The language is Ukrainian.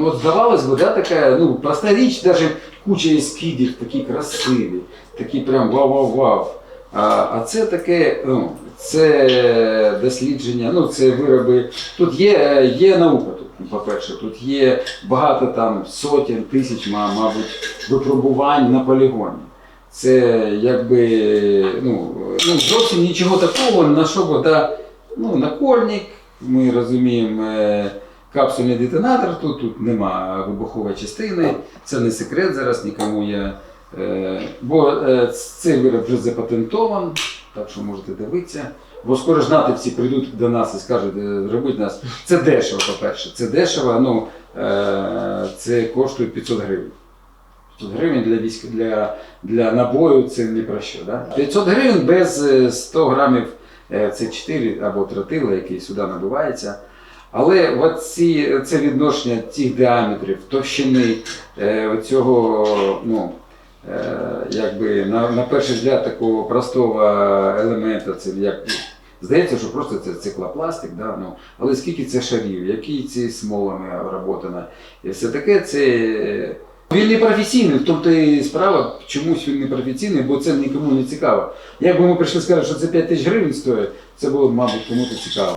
Ну от здавалось би, да, така ну, проста річ, навіть куча ескідів, такі красиві, такі прям вау-вау-вау. А, а це таке, ну, це дослідження, ну це вироби. Тут є, є наука тут, по-перше, тут є багато там сотень, тисяч, мабуть, випробувань на полігоні. Це якби ну, ну, зовсім нічого такого, на що б, да, ну, накольник, ми розуміємо, е, капсульний детонатор, тут, тут нема вибухової частини, це не секрет зараз нікому я. Е, бо е, цей вироб вже запатентований, так що можете дивитися. Бо скоро ж натовці прийдуть до нас і скажуть, е, зробіть нас. Це дешево, по-перше. Це дешево, ну, е, це коштує 500 гривень. 500 гривень для війська для, для набою це не про що. Да? 500 гривень без е, 100 грамів е, це 4 або тротила, який сюди набивається. Але от це відношення цих діаметрів, товщини е, цього, ну, е, якби на, на перший взгляд такого простого елемента, це як здається, що просто це циклопластик, да? ну, але скільки це шарів, які ці смолами оброблено, і все таке це. Він не професійний, в тому і справа, чомусь він не професійний, бо це нікому не цікаво. Якби ми прийшли сказати, що це 5 тисяч гривень стоїть, це було б, мабуть, кому-то цікаво.